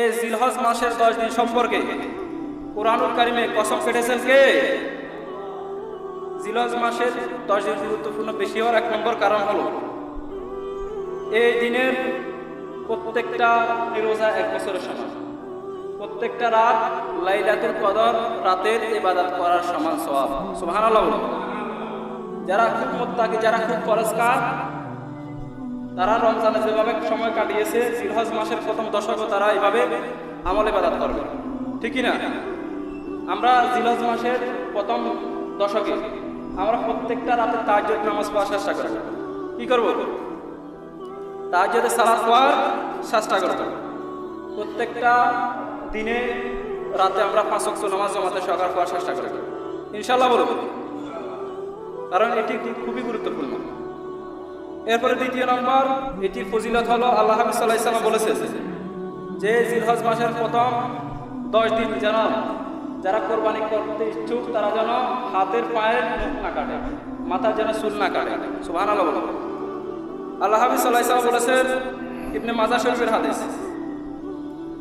এই জিলহজ মাসের দশ দিন সম্পর্কে কোরআনুল কারিমে কসম কেটেছেন কে? জিলহজ মাসের দশ দিন গুরুত্বপূর্ণ বেশি হওয়ার এক নম্বর কারণ হলো, এই দিনের প্রত্যেকটা রোজা এক বছরের সমান। প্রত্যেকটা রাত লাইলাতুল কদর, রাতের ইবাদত করার সমান সওয়াব। সুবহানাল্লাহ যারা খুব মোত্তাকি, যারা খুব পরিষ্কার তারা রমজানে যেভাবে সময় কাটিয়েছে জিলহজ মাসের প্রথম দশকও তারা এভাবে আমলে বাদাত করবে। ঠিকই না? আমরা জিলহজ মাসের প্রথম দশকে আমরা প্রত্যেকটা রাতে তাজ্জুদ নামাজ পড়ার চেষ্টা করব কি করব? তাজ্জুদে সালাত পড়ার চেষ্টা করব। প্রত্যেকটা দিনে রাতে আমরা পাঁচ ওয়াক্ত নামাজ জমাতে সকাল পড়ার চেষ্টা করব ইনশাল্লাহ বলব। কারণ এটি খুবই গুরুত্বপূর্ণ। এরপরে দ্বিতীয় নম্বর, এটি ফজিলত হলো আল্লাহ হাবিব সাল্লাহ ইসলাম যে জিলহজ মাসের প্রথম দশ দিন যেন যারা কোরবানি করতে ইচ্ছুক, তারা যেন হাতের পায়ের মুখ না কাটে মাথার যেন চুল না কাটে। সুহান আল্লাহ বলুন আল্লাহ সাল্লাহ বলেছেন, ইবনে মাজা শরীফের হাদিস,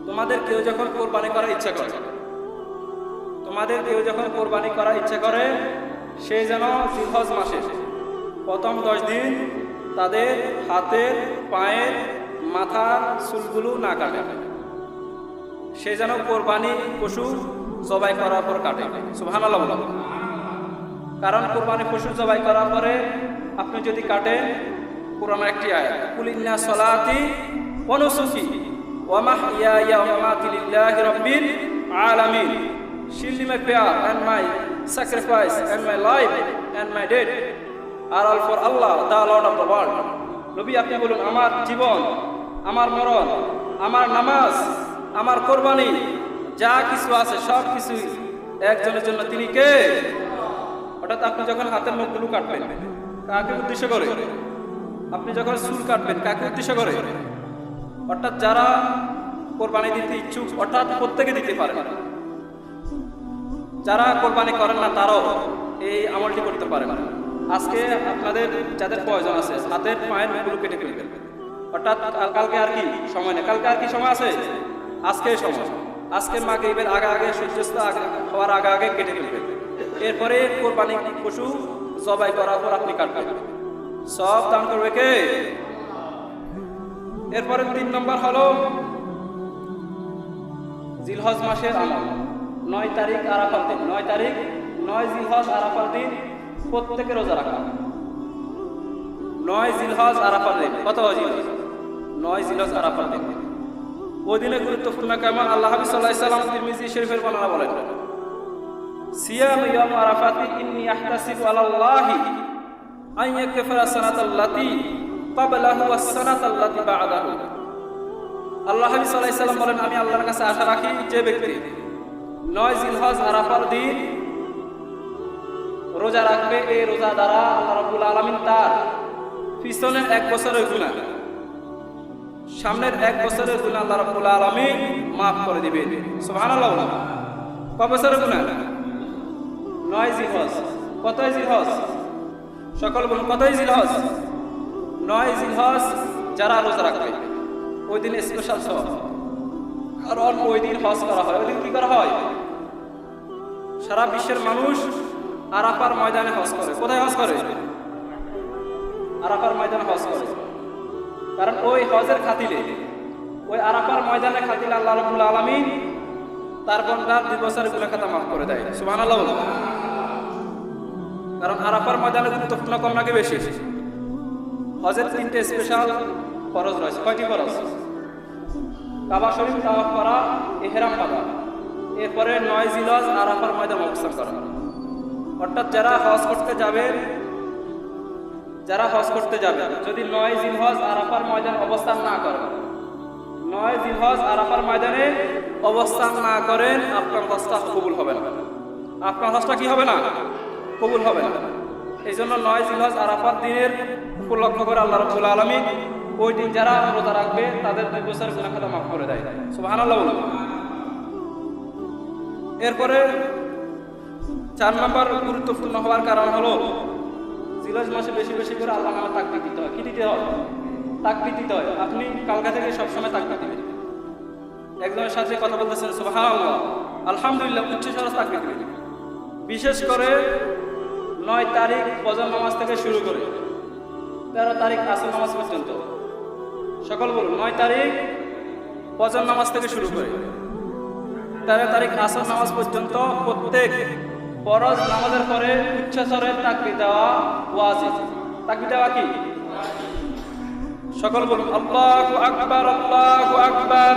তোমাদের কেউ যখন কোরবানি করার ইচ্ছা করে, তোমাদের কেউ যখন কোরবানি করার ইচ্ছা করে, সে যেন জিলহজ মাসে প্রথম দশ দিন তাদের হাতের, পায়ের, মাথার চুলগুলো না কাটে। সে যেন কোরবানি পশু জবাই করার পর কাটে। সুহান কারণ কোরবানি পশু জবাই করার পরে আপনি যদি কাটেন, কোরআনের একটি আয়াত কুলিন্না সলাতি অনুসুকি ওয়ামাহিয়া ইয়ামাতি লিল্লাহি রাব্বিল আলামিন। Surely my prayer and my sacrifice and my life and my all for Allah, the Lord of the world. নবী আপনি বলুন আমার জীবন আমার মরণ আমার নামাজ আমার কোরবানি যা কিছু আছে সব কিছু একজনের জন্য তিনি কে? অর্থাৎ আপনি যখন হাতের মুখগুলো কাটবেন কাকে উদ্দেশ্য করে? আপনি যখন চুল কাটবেন কাকে উদ্দেশ্য করে? অর্থাৎ যারা কোরবানি দিতে ইচ্ছুক অর্থাৎ প্রত্যেকে দিতে পারে যারা কোরবানি করেন না তারাও এই আমলটি করতে পারে না। আজকে আপনাদের যাদের প্রয়োজন আছে হাতের পায়ের মুখগুলো কেটে ফেলবেন অর্থাৎ কাল- কালকে আর কি সময় নেই। কালকে আর কি সময় আছে? আজকে সময়। আজকে মাকে এবার আগে আগে, সূর্যাস্ত আগে হওয়ার আগে আগে কেটে ফেলবেন এরপরে কোরবানি পশু জবাই করার পর আপনি কাটবেন। সব দান করবে কে? এরপরে তিন নম্বর হলো জিলহজ মাসের আমল। নয় তারিখ আরাফার দিন। নয় তারিখ, নয় জিলহজ আরাফার দিন। প্রত্যেকে রোজা রাখা। নয় জিলহজ আরাফার দিন কত জিলহজ নয় জিলহজ আরাফার দিন ওই দিনে গুরুত্বপূর্ণ কেমন আল্লাহ হাবিব সাল্লাহ সাল্লাম তিরমিজি শরীফের বর্ণনা বলেন। সিয়াম ইয়াম আরাফাতি ইন্নি আহতাসিবু আলাল্লাহি আন ইয়াগফিরা সানাতাল্লাতি ক্বাবলাহু ওয়াস সানাতাল্লাতি বা'দাহু। আল্লাহ হাবিব সাল্লাহ সাল্লাম বলেন, আমি আল্লাহর কাছে আশা রাখি যে ব্যক্তি নয় জিলহজ আরাফার দিন রোজা রাখবে এই রোজা দ্বারা আল্লাহ রাব্বুল আলামিন তার পিছনের এক বছরের গুনাহ, সামনের এক বছরের গুনাহ আল্লাহ রাব্বুল আলামিন মাফ করে দিবেন সুবহানাল্লাহ বলুন। ক বছরের গুনাহ? নয় জিলহজ। কতই জিলহজ? সকল বলুন কতই জিলহজ? নয় জিলহজ যারা রোজা রাখবে। ওই দিন স্পেশাল সব কারণ ওই দিন হজ করা হয়। ওই দিন কি করা হয়? সারা বিশ্বের মানুষ আরাফার ময়দানে হজ করে। কোথায় হজ করে? আরাফার ময়দানে হজ করে। কারণ ওই হজের খাতিলে, ওই আরাফার ময়দানে খাতিলে আল্লাহ রবুল আলমিন তার বন্ধার দুই বছরেরগুলো খাতা মাফ করে দেয়। সুবাহ। কারণ আরাফার ময়দানে গুরুত্বপূর্ণ কম নাকি বেশি, হজের তিনটে স্পেশাল ফরজ রয়েছে। কয়টি ফরজ? কাবা শরীফ তাওয়াফ করা, এহেরাম পাবা এরপরে নয় জিলজ আরাফার ময়দান অবস্থান করা। অর্থাৎ যারা হজ করতে যাবে যারা হজ করতে যাবে যদি নয় জিলহজ আরাফার ময়দান অবস্থান না করে নয় জিলহজ আরাফার ময়দানে অবস্থান না করেন, আপনার হজটা কবুল হবে না। আপনার হজটা কি হবে না? কবুল হবে না। এই জন্য নয় জিলহজ আরাফার দিনের উপলক্ষ করে আল্লাহ রবুল আলমী ওই দিন যারা রোজা রাখবে, তাদের দুই বছর গুণা খাতা মাফ করে দেয়। সুবাহ বলুন। এরপরে চার নম্বর গুরুত্বপূর্ণ হওয়ার কারণ হলো জিলজ মাসে বেশি বেশি করে আল্লাহ নামে তাকবি দিতে হয়। কি দিতে হয়? তাকবি দিতে হয়। আপনি কালকা থেকে সবসময় তাকবি দিবেন। একজনের সাথে কথা বলতেছেন, সুবহানাল্লাহ। আলহামদুলিল্লাহ, উচ্চ স্বরে তাকবীর দিবেন। বিশেষ করে নয় তারিখ ফজর নামাজ থেকে শুরু করে তেরো তারিখ আসল নামাজ পর্যন্ত। সকল বলুন, নয় তারিখ ফজর নামাজ থেকে শুরু করে, তেরো তারিখ আসল নামাজ পর্যন্ত প্রত্যেক ফরজ নামাজের পরে উচ্চস্বরে তাকবীর দেওয়া ওয়াজিব। তাকবীর দেওয়া কি? সকল বলুন, আল্লাহু আকবার আল্লাহু আকবার,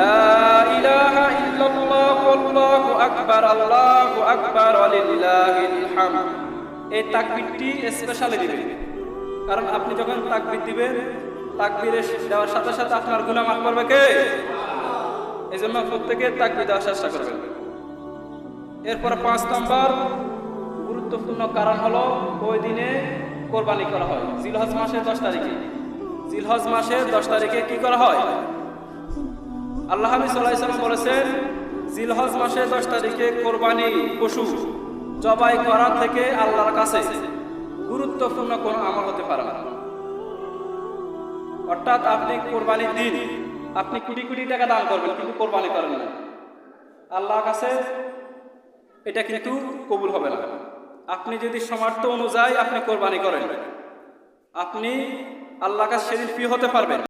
লা ইলাহা ইল্লাল্লাহ, আল্লাহু আকবার আল্লাহু আকবার, ওয়ালিল্লাহিল হামদ। এই তাকবীরটি স্পেশালি দিবেন কারণ আপনি যখন তাকবীর দিবেন, তাকবীরে দেওয়ার সাথে সাথে আপনার গুনাহ মাফ করবে কে? এই জন্য প্রত্যেকে তাকবীর দেওয়ার চেষ্টা করবেন। এরপর পাঁচ নম্বর গুরুত্বপূর্ণ কারণ হলো ওই দিনে কোরবানি করা হয়। জিলহজ মাসের দশ তারিখে। জিলহজ মাসের দশ তারিখে কি করা হয়? আল্লাহ সাল্লাম বলেছেন, জিলহজ মাসের দশ তারিখে কোরবানি পশু জবাই করা থেকে আল্লাহর কাছে গুরুত্বপূর্ণ কোনো আমল হতে পারে না। অর্থাৎ আপনি কোরবানির দিন আপনি কোটি কোটি টাকা দান করবেন, কিন্তু কোরবানি করেন না। আল্লাহর কাছে এটা কিন্তু কবুল হবে না। আপনি যদি সমার্থ অনুযায়ী আপনি কোরবানি করেন, আপনি আল্লাহ কাছে সেদিন ফি হতে পারবেন।